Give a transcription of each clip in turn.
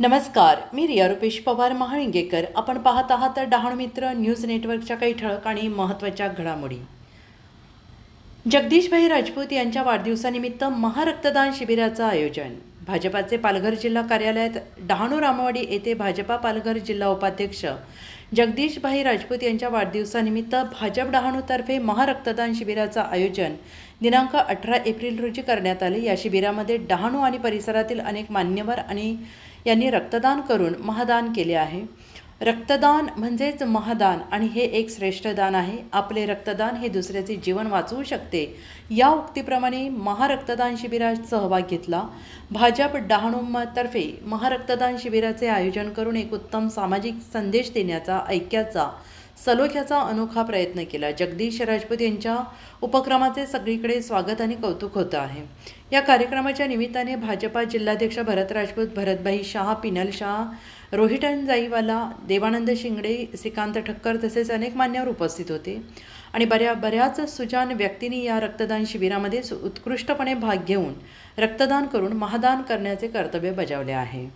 नमस्कार मी रिया रुपेश पवार महाळिंगेकर. आपण पाहत आहात डहाणू मित्र न्यूज नेटवर्कच्या काही ठळक आणि महत्त्वाच्या घडामोडी. जगदीशभाई राजपूत यांच्या वाढदिवसानिमित्त महारक्तदान शिबिराचं आयोजन. भाजपाचे पालघर जिल्हा कार्यालयात डहाणू रामवाडी येथे भाजपा पालघर जिल्हा उपाध्यक्ष जगदीशभाई राजपूत यांच्या वाढदिवसानिमित्त भाजप डहाणूतर्फे महारक्तदान शिबिराचं आयोजन दिनांक अठरा एप्रिल रोजी करण्यात आले. या शिबिरामध्ये डहाणू आणि परिसरातील अनेक मान्यवर आणि यांनी रक्तदान करून महादान केले आहे. रक्तदान म्हणजेच महादान आणि हे एक श्रेष्ठ दान आहे. आपले रक्तदान हे दुसऱ्याचे जीवन वाचवू शकते. या उक्तीप्रमाणे महारक्तदान शिबिरात सहभाग घेतला. भाजप डहाणूतर्फे महारक्तदान शिबिराचे आयोजन करून एक उत्तम सामाजिक संदेश देण्याचा ऐक्याचा सलोख्याचा अनोखा प्रयत्न केला. जगदीश राजपूत यांच्या उपक्रमाचे सगळीकडे स्वागत आणि कौतुक होतं आहे. या कार्यक्रमाच्या निमित्ताने भाजपा जिल्हाध्यक्ष भरत राजपूत भरतभाई शहा पिनल शहा रोहिटन जाईवाला देवानंद शिंगडे श्रीकांत ठक्कर तसेच अनेक मान्यवर उपस्थित होते. आणि बऱ्या बऱ्याच सुजान व्यक्तींनी या रक्तदान शिबिरामध्ये सु- उत्कृष्टपणे भाग घेऊन रक्तदान करून महादान करण्याचे कर्तव्य बजावले आहे.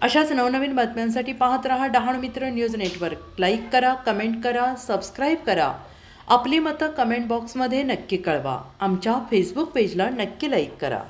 अशाच नवनवीन बातम्यांसाठी पाहत रहा Dahanu Mitra news network. Like करा कमेंट करा सबस्क्राईब करा. आपली मतं कमेंट बॉक्समध्ये नक्की कळवा. आमच्या फेसबुक पेजला नक्की लाईक करा.